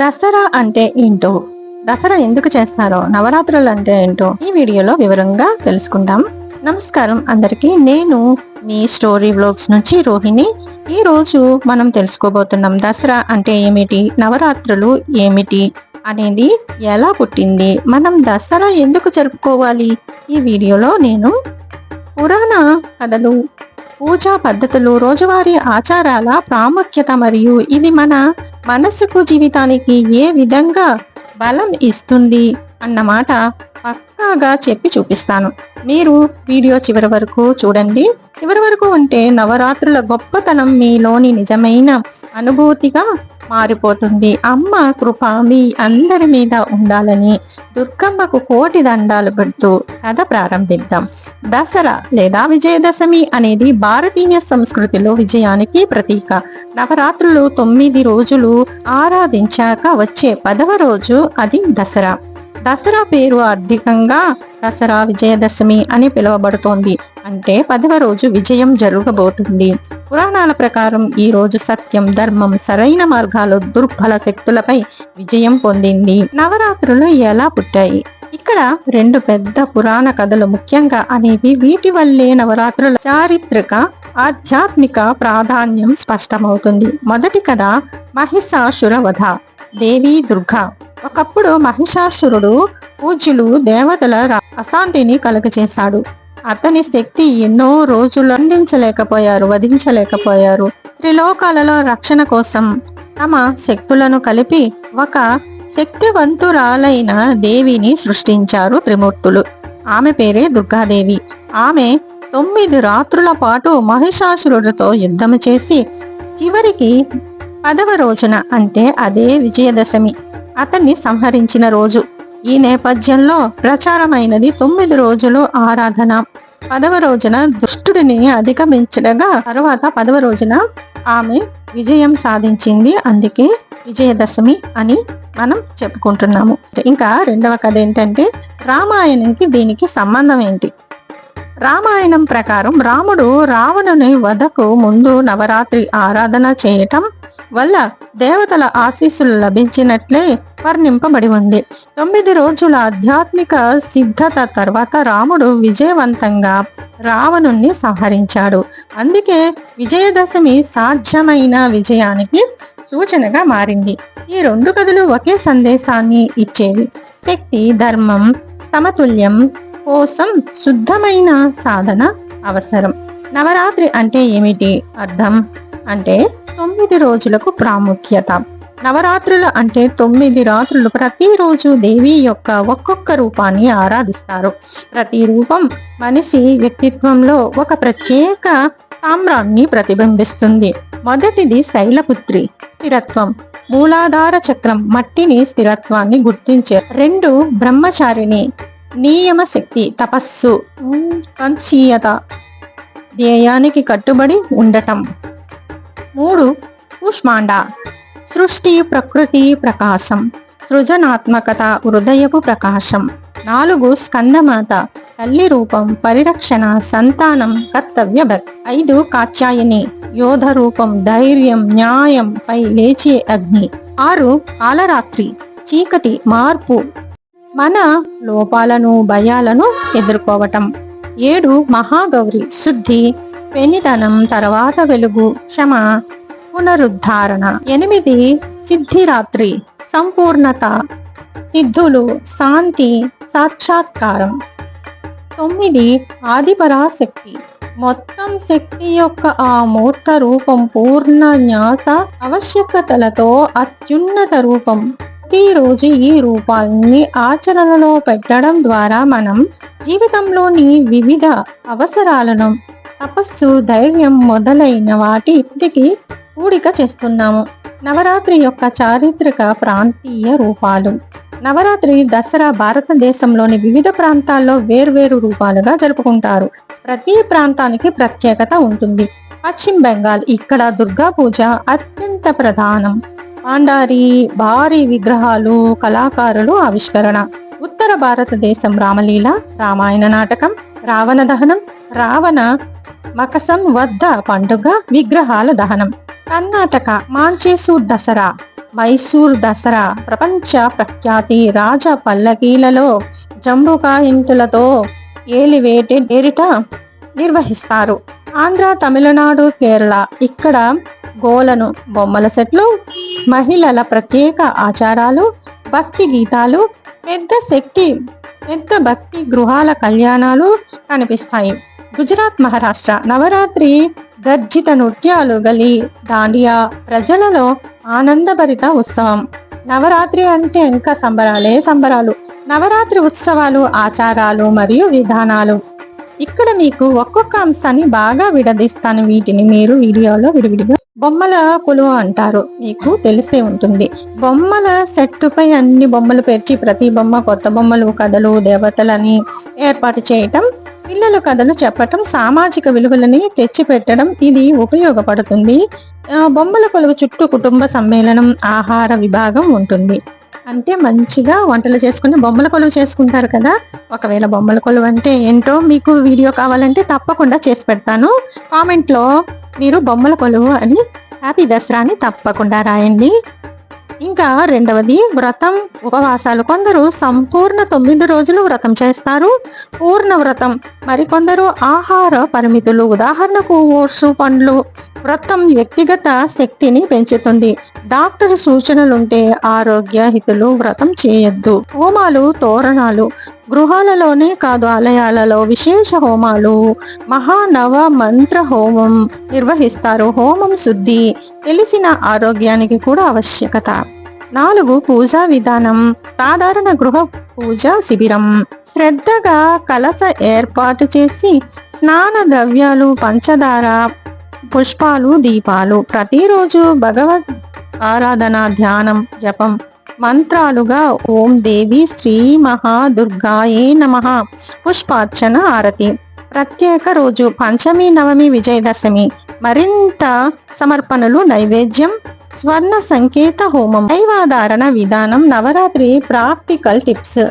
దసరా అంటే ఏంటో? దసరా ఎందుకు చేస్తారో నవరాత్రులు అంటే ఏంటో ఈ వీడియోలో వివరంగా తెలుసుకుందాం. నమస్కారం అందరికీ. నేను మీ స్టోరీ బ్లాగ్స్ నుంచి రోహిణి. ఈ రోజు మనం తెలుసుకోబోతున్నాం దసరా అంటే ఏమిటి నవరాత్రులు ఏమిటి అనేది ఎలా పుట్టింది మనం దసరా ఎందుకు జరుపుకోవాలి? ఈ వీడియోలో నేను పురాణ కథలు పూజా పద్ధతులు రోజువారీ ఆచారాల ప్రాముఖ్యత మరియు ఇది మన మనసుకు జీవితానికి ఏ విధంగా బలం ఇస్తుంది అన్నమాట. పక్కాగా చెప్పి చూపిస్తాను. మీరు వీడియో చివరి వరకు చూడండి. చివరి వరకు ఉంటే నవరాత్రుల గొప్పతనం మీలోని నిజమైన అనుభూతిగా మారిపోతుంది. అమ్మ కృప మీ అందరి మీద ఉండాలని దుర్గమ్మకు కోటి దండాలు పెడుతూ కథ ప్రారంభిద్దాం. దసరా లేదా విజయదశమి అనేది భారతీయ సంస్కృతిలో విజయానికి ప్రతీక. నవరాత్రులు తొమ్మిది రోజులు ఆరాధించాక వచ్చే పదవ రోజు అది దసరా. దసరా పేరు అర్థికంగా దసరా విజయదశమి అని పిలువబడుతోంది. అంటే పదవ రోజు విజయం జరగబోతుంది. పురాణాల ప్రకారం ఈ రోజు సత్యం ధర్మం సరైన మార్గాలు దుర్బల శక్తులపై విజయం పొందింది. నవరాత్రులు ఎలా పుట్టాయి? ఇక్కడ రెండు పెద్ద పురాణ కథలు ముఖ్యంగా అనేవి వీటి వల్లే నవరాత్రుల చారిత్రక ఆధ్యాత్మిక ప్రాధాన్యం స్పష్టమవుతుంది. మొదటి కథ మహిషాసుర వధ దేవి దుర్గా. ఒకప్పుడు మహిషాసురుడు పూజ్యులు దేవతల అశాంతిని కలుగచేశాడు అతని శక్తి ఎన్నో రోజులు అందించలేకపోయారు వధించలేకపోయారు. త్రిలోకాలలో రక్షణ కోసం తమ శక్తులను కలిపి ఒక శక్తివంతురాలైన దేవిని సృష్టించారు త్రిమూర్తులు. ఆమె పేరే దుర్గాదేవి. ఆమె తొమ్మిది రాత్రుల పాటు మహిషాసురుడితో యుద్ధం చేసి చివరికి పదవ రోజున అంటే అదే విజయదశమి. అతన్ని సంహరించిన రోజు. ఈ నేపథ్యంలో ప్రచారమైనది తొమ్మిది రోజులు ఆరాధన. పదవ రోజున దుష్టుడిని అధిగమించడగా తర్వాత పదవ రోజున ఆమె విజయం సాధించింది. అందుకే విజయదశమి అని మనం చెప్పుకుంటున్నాము. ఇంకా రెండవ కథ ఏంటంటే రామాయణంకి దీనికి సంబంధం ఏంటి? రామాయణం ప్రకారం రాముడు రావణుని వధకు ముందు నవరాత్రి ఆరాధన చేయటం వల్ల దేవతల ఆశీస్సులు లభించినట్లే వర్ణింపబడి ఉంది. తొమ్మిది రోజుల ఆధ్యాత్మిక సిద్ధత తర్వాత రాముడు విజయవంతంగా రావణుణ్ణి సంహరించాడు. అందుకే విజయదశమి సాధ్యమైన విజయానికి సూచనగా మారింది. ఈ రెండు కథలు ఒకే సందేశాన్ని ఇచ్చేవి. శక్తి ధర్మం సమతుల్యం కోసం శుద్ధమైన సాధన అవసరం. నవరాత్రి అంటే ఏమిటి? అర్థం? అంటే తొమ్మిది రోజులకు ప్రాముఖ్యత. నవరాత్రులు అంటే తొమ్మిది రాత్రులు ప్రతిరోజు దేవి యొక్క ఒక్కొక్క రూపాన్ని ఆరాధిస్తారు. ప్రతి రూపం మనిషి వ్యక్తిత్వంలో ఒక ప్రత్యేక సామ్రాన్ని ప్రతిబింబిస్తుంది. మొదటిది శైలపుత్రి స్థిరత్వం. మూలాధార చక్రం మట్టిని స్థిరత్వాన్ని గుర్తించే రెండు బ్రహ్మచారిని నియమ శక్తి తపస్సు కంచీయత. ధ్యేయానికి కట్టుబడి ఉండటం. మూడు కూష్మాండ సృష్టి ప్రకృతి ప్రకాశం. సృజనాత్మకత హృదయపు ప్రకాశం. నాలుగు స్కందమాత. తల్లి రూపం పరిరక్షణ సంతానం కర్తవ్య భక్తి ఐదు కాత్యాయని. యోధ రూపం ధైర్యం న్యాయం పై లేచే అగ్ని. ఆరు కాలరాత్రి. చీకటి మార్పు. మన లోపాలను భయాలను ఎదుర్కోవటం. ఏడు మహాగౌరి. శుద్ధి. వెనిదనం తర్వాత వెలుగు క్షమ పునరుద్ధారణ. ఎనిమిది సిద్ధిరాత్రి సంపూర్ణత సిద్ధులు శాంతి సాక్షాత్కారం. తొమ్మిది ఆదిపరాశక్తి. మొత్తం శక్తి యొక్క ఆ మూర్త రూపం పూర్ణ న్యాస ఆవశ్యకతలతో అత్యున్నత రూపం. ప్రతిరోజు ఈ రూపాల్ని ఆచరణలో పెట్టడం ద్వారా మనం జీవితంలోని వివిధ అవసరాలను తపస్సు ధైర్యం మొదలైన వాటికి కూడిక చేస్తున్నాము. నవరాత్రి యొక్క చారిత్రక ప్రాంతీయ రూపాలు. నవరాత్రి దసరా భారతదేశంలోని వివిధ ప్రాంతాల్లో వేర్వేరు రూపాలుగా జరుపుకుంటారు. ప్రతి ప్రాంతానికి ప్రత్యేకత ఉంటుంది. పశ్చిమ బెంగాల్ ఇక్కడ దుర్గా పూజ అత్యంత ప్రధానం. పాండారి భారీ విగ్రహాలు కళాకారులు ఆవిష్కరణ. ఉత్తర భారతదేశం రామలీల రామాయణ నాటకం రావణ దహనం రావణ మకసం వద్ద పండుగ విగ్రహాల దహనం. కర్ణాటక మాంచేసూర్ దసరా మైసూర్ దసరా ప్రపంచ ప్రఖ్యాతి రాజ పల్లకీలలో జంబుకా ఇంటులతో ఏలివేటి ఏరిట నిర్వహిస్తారు. ఆంధ్ర తమిళనాడు కేరళ ఇక్కడ గోలను బొమ్మల సెట్లు మహిళల ప్రత్యేక ఆచారాలు భక్తి గీతాలు పెద్ద శక్తి పెద్ద భక్తి గృహాల కళ్యాణాలు కనిపిస్తాయి. గుజరాత్ మహారాష్ట్ర నవరాత్రి గర్జిత నృత్యాలు గలి. దాండియా ప్రజలలో ఆనందభరిత ఉత్సవం. నవరాత్రి అంటే ఇంకా సంబరాలే సంబరాలు. నవరాత్రి ఉత్సవాలు ఆచారాలు మరియు విధానాలు. ఇక్కడ మీకు ఒక్కొక్క అంశాన్ని బాగా విడదీస్తాను. వీటిని మీరు వీడియోలో విడివిడిగా బొమ్మల కొలువు అంటారు. మీకు తెలిసే ఉంటుంది. బొమ్మల సెట్టుపై అన్ని బొమ్మలు పేర్చి ప్రతి బొమ్మ కొత్త బొమ్మలు కథలు దేవతలని ఏర్పాటు చేయటం పిల్లల కథలు చెప్పటం సామాజిక విలువలని తెచ్చిపెట్టడం ఇది ఉపయోగపడుతుంది. బొమ్మల కొలువు చుట్టూ కుటుంబ సమ్మేళనం ఆహార విభాగం ఉంటుంది. అంటే మంచిగా వంటలు చేసుకుని బొమ్మల కొలువు చేసుకుంటారు కదా. ఒకవేళ బొమ్మల కొలువు అంటే ఏంటో మీకు వీడియో కావాలంటే తప్పకుండా చేసి పెడతాను. కామెంట్లో మీరు బొమ్మల కొలువు అని హ్యాపీ దసరా అని తప్పకుండా రాయండి. ఇంకా రెండవది వ్రతం. ఉపవాసాలు కొందరు సంపూర్ణ తొమ్మిది రోజులు వ్రతం చేస్తారు. పూర్ణ వ్రతం. మరికొందరు ఆహార పరిమితులు. ఉదాహరణకు ఓట్స్ పండ్లు. వ్రతం వ్యక్తిగత శక్తిని పెంచుతుంది. డాక్టర్ సూచనలుంటే ఆరోగ్య హితులు వ్రతం చేయొద్దు. హోమాలు తోరణాలు. గృహాలలోనే కాదు ఆలయాలలో విశేష హోమాలు. మహానవ మంత్ర హోమం నిర్వహిస్తారు. హోమం శుద్ధి తెలిసిన ఆరోగ్యానికి కూడా ఆవశ్యకత. నాలుగు పూజా విధానం. సాధారణ గృహ పూజ శిబిరం. శ్రద్ధగా కలస ఏర్పాటు చేసి స్నాన ద్రవ్యాలు పంచదార పుష్పాలు దీపాలు. ప్రతిరోజు భగవద్ ఆరాధన ధ్యానం జపం మంత్రాలుగా ఓం దేవి శ్రీ మహాదుర్గాయే నమ. పుష్పార్చన ఆరతి. ప్రత్యేక రోజు పంచమి నవమి విజయదశమి. మరింత సమర్పణలు నైవేద్యం స్వర్ణ సంకేత హోమం దైవాధారణ విధానం నవరాత్రి ప్రాక్టికల్ టిప్స్.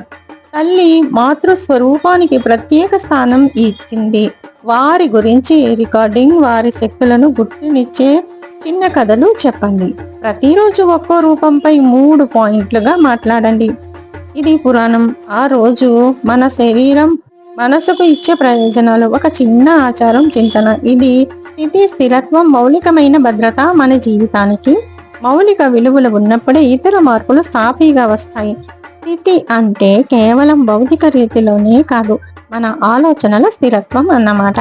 తల్లి మాతృస్వరూపానికి ప్రత్యేక స్థానం ఇచ్చింది. వారి గురించి రికార్డింగ్ వారి శక్తులను గుర్తునిచ్చే చిన్న కథలు చెప్పండి. ప్రతిరోజు ఒక్కో రూపంపై మూడు పాయింట్లుగా మాట్లాడండి. ఇది పురాణం. ఆ రోజు మన శరీరం మనసుకు ఇచ్చే ప్రయోజనాలు ఒక చిన్న ఆచారం చింతన. ఇది స్థితి స్థిరత్వం మౌలికమైన భద్రత మన జీవితానికి మౌలిక విలువలు ఉన్నప్పుడే ఇతర మార్పులు సాఫీగా వస్తాయి. స్థితి అంటే కేవలం భౌతిక రీతిలోనే కాదు మన ఆలోచనల స్థిరత్వం అన్నమాట.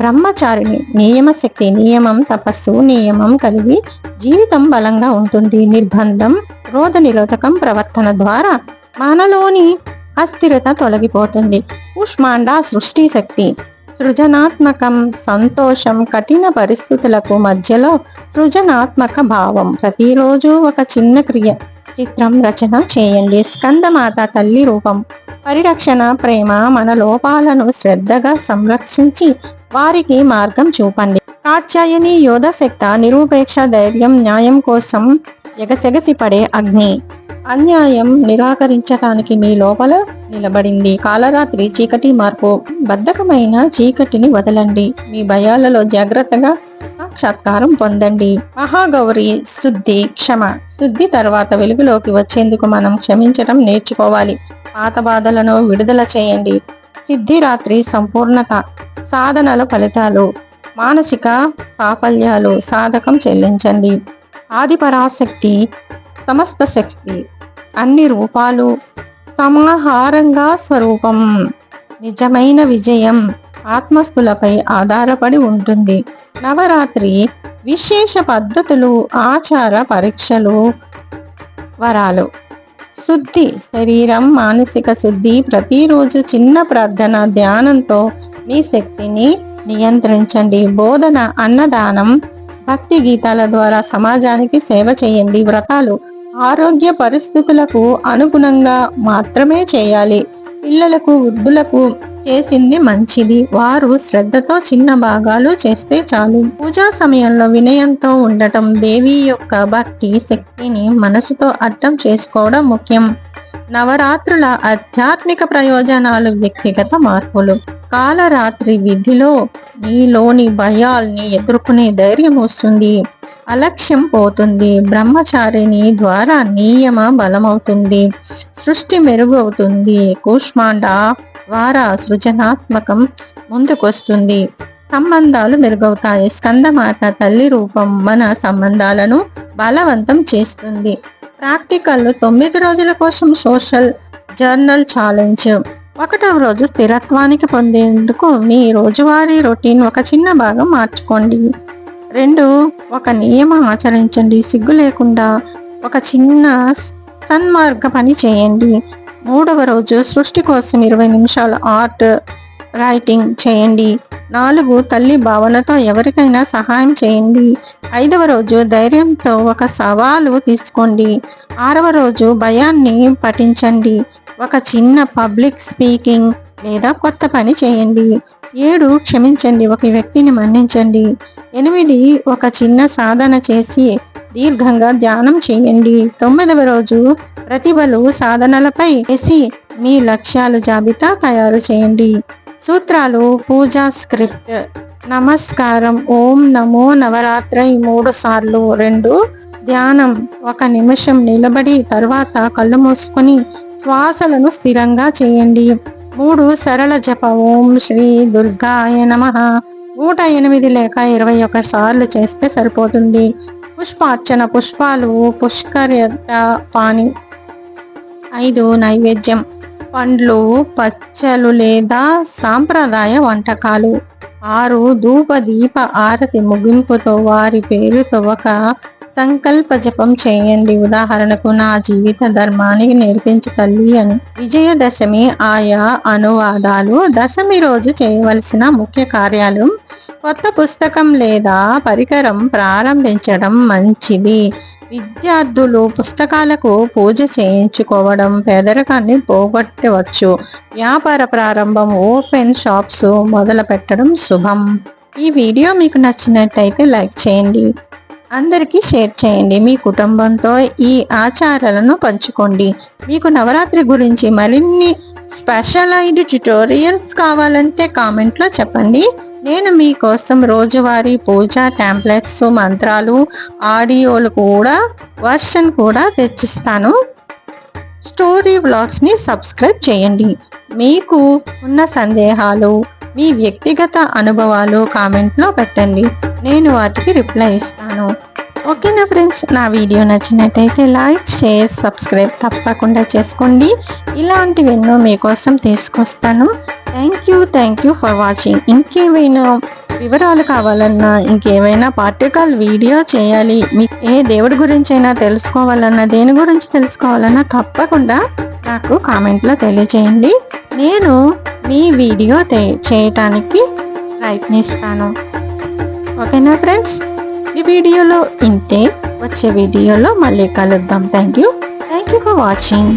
బ్రహ్మచారిని నియమశక్తి నియమం తపస్సు నియమం కలిగి జీవితం బలంగా ఉంటుంది. నిర్బంధం రోధ నిరోధకం ప్రవర్తన ద్వారా మనలోని అస్థిరత తొలగిపోతుంది. ఉష్మాండ సృష్టి శక్తి. సృజనాత్మకం సంతోషం కఠిన పరిస్థితులకు మధ్యలో సృజనాత్మక భావం. ప్రతిరోజు ఒక చిన్న క్రియ. చిత్రం రచన చేయండి. స్కందమాత తల్లి రూపం. పరిరక్షణ ప్రేమ మన లోపాలను శ్రద్ధగా సంరక్షించి వారికి మార్గం చూపండి. కాత్యాయని యోధశక్త నిరూపేక్ష ధైర్యం న్యాయం కోసం ఎగసెగసి పడే అగ్ని. అన్యాయం నిరాకరించటానికి మీ లోపల నిలబడింది. కాలరాత్రి చీకటి మార్పు. బద్ధకమైన చీకటిని వదలండి. మీ భయాలలో జాగ్రత్తగా సాక్షాత్కారం పొందండి. మహాగౌరి శుద్ధి క్షమ. శుద్ధి తర్వాత వెలుగులోకి వచ్చేందుకు మనం క్షమించడం నేర్చుకోవాలి. పాత బాధలను విడుదల చేయండి. సిద్ధిరాత్రి సంపూర్ణత సాధనల ఫలితాలు మానసిక సాఫల్యాలు సాధకం చెల్లించండి. ఆదిపరాశక్తి సమస్త శక్తి అన్ని రూపాలు సమాహారంగా స్వరూపం నిజమైన విజయం. ఆత్మస్థులపై ఆధారపడి ఉంటుంది. నవరాత్రి విశేష పద్ధతులు ఆచార పరీక్షలు వరాలు. శుద్ధి శరీరం మానసిక శుద్ధి ప్రతిరోజు చిన్న ప్రార్థన ధ్యానంతో మీ శక్తిని నియంత్రించండి. బోధన అన్నదానం భక్తి గీతాల ద్వారా సమాజానికి సేవ చేయండి. వ్రతాలు ఆరోగ్య పరిస్థితులకు అనుగుణంగా మాత్రమే చేయాలి. పిల్లలకు వృద్ధులకు చేసింది మంచిది. వారు శ్రద్ధతో చిన్న భాగాలు చేస్తే చాలు. పూజా సమయంలో వినయంతో ఉండటం దేవి యొక్క భక్తి శక్తిని మనసుతో అర్థం చేసుకోవడం ముఖ్యం. నవరాత్రుల ఆధ్యాత్మిక ప్రయోజనాలు వ్యక్తిగత మార్పులు. కాలరాత్రి విధిలో మీలోని భయాల్ని ఎదుర్కొనే ధైర్యం వస్తుంది. అలక్ష్యం పోతుంది. బ్రహ్మచారిని ద్వారా నియమ బలమవుతుంది. సృష్టి మెరుగవుతుంది. కూష్మాండ ద్వారా సృజనాత్మకం ముందుకొస్తుంది. సంబంధాలు మెరుగవుతాయి. స్కందమాత తల్లి రూపం మన సంబంధాలను బలవంతం చేస్తుంది. ప్రాక్టికల్ తొమ్మిది రోజుల కోసం సోషల్ జర్నల్ ఛాలెంజ్. ఒకటవ రోజు స్థిరత్వానికి పొందేందుకు మీ రోజువారీ రొటీన్ ఒక చిన్న భాగం మార్చుకోండి. రెండు ఒక నియమం ఆచరించండి. సిగ్గు లేకుండా ఒక చిన్న సన్మార్గ పని చేయండి. మూడవ రోజు సృష్టి కోసం ఇరవై నిమిషాల ఆర్ట్ రైటింగ్ చేయండి. నాలుగు తల్లి భావనతో ఎవరికైనా సహాయం చేయండి. ఐదవ రోజు ధైర్యంతో ఒక సవాలు తీసుకోండి. ఆరవ రోజు భయాన్ని పఠించండి. ఒక చిన్న పబ్లిక్ స్పీకింగ్ లేదా కొత్త పని చేయండి. ఏడు క్షమించండి. ఒక వ్యక్తిని మన్నించండి. ఎనిమిది ఒక చిన్న సాధన చేసి దీర్ఘంగా ధ్యానం చేయండి. తొమ్మిదవ రోజు ప్రతిభలు సాధనలపై వేసి మీ లక్ష్యాలు జాబితా తయారు చేయండి. సూత్రాలు పూజా స్క్రిప్ట్ నమస్కారం ఓం నమో నవరాత్రి మూడు సార్లు. రెండు ధ్యానం. ఒక నిమిషం నిలబడి తర్వాత కళ్ళు మూసుకొని శ్వాసలను స్థిరంగా చేయండి. మూడు సరళ జప. ఓం శ్రీ దుర్గాయ నమ. నూట ఎనిమిది లేక ఇరవై ఒక సార్లు చేస్తే సరిపోతుంది. పుష్పార్చన పుష్పాలు పుష్కర్యత పాని. ఐదు నైవేద్యం. పండ్లు పచ్చలు లేదా సాంప్రదాయ వంటకాలు. ఆరు ధూప దీప ఆరతి ముగింపుతో వారి పేరుతో ఒక సంకల్ప జపం చేయండి. ఉదాహరణకు నా జీవిత ధర్మాన్ని నేర్పించు తల్లి అని. విజయదశమి ఆయా అనువాదాలు. దశమి రోజు చేయవలసిన ముఖ్య కార్యాలు. కొత్త పుస్తకం లేదా పరికరం ప్రారంభించడం మంచిది. విద్యార్థులు పుస్తకాలకు పూజ చేయించుకోవడం పేదరికాన్ని పోగొట్టవచ్చు. వ్యాపార ప్రారంభం ఓపెన్ షాప్స్ మొదలు పెట్టడం శుభం. ఈ వీడియో మీకు నచ్చినట్టయితే లైక్ చేయండి. అందరికీ షేర్ చేయండి. మీ కుటుంబంతో ఈ ఆచారాలను పంచుకోండి. మీకు నవరాత్రి గురించి మరిన్ని స్పెషలైజ్డ్ ట్యుటోరియల్స్ కావాలంటే కామెంట్లో చెప్పండి. నేను మీకోసం రోజువారీ పూజ ట్యాంప్లెట్స్ మంత్రాలు ఆడియోలు కూడా వర్షన్ కూడా తెచ్చిస్తాను. స్టోరీ వ్లాగ్స్ని సబ్స్క్రైబ్ చేయండి. మీకు ఉన్న సందేహాలు మీ వ్యక్తిగత అనుభవాలు కామెంట్లో పెట్టండి. నేను వాటికి రిప్లై ఇస్తాను. ఓకేనా ఫ్రెండ్స్ నా వీడియో నచ్చినట్టయితే లైక్ షేర్ సబ్స్క్రైబ్ తప్పకుండా చేసుకోండి. ఇలాంటివి ఎన్నో మీకోసం తీసుకొస్తాను. Thank you thank you for watching ఇంకేమైనా వివరాలు కావాలన్నా ఇంకేమైనా పార్టికల్ వీడియో చేయాలి మీకు ఏ దేవుడి గురించి అయినా తెలుసుకోవాలన్నా దేని గురించి తెలుసుకోవాలన్నా తప్పకుండా నాకు కామెంట్లో తెలియజేయండి నేను మీ వీడియో చేయటానికి ప్రయత్నిస్తాను. ఓకేనా ఫ్రెండ్స్ ఈ వీడియోలో ఇంతే. వచ్చే వీడియోలో మళ్ళీ కలుద్దాం. Thank you thank you for watching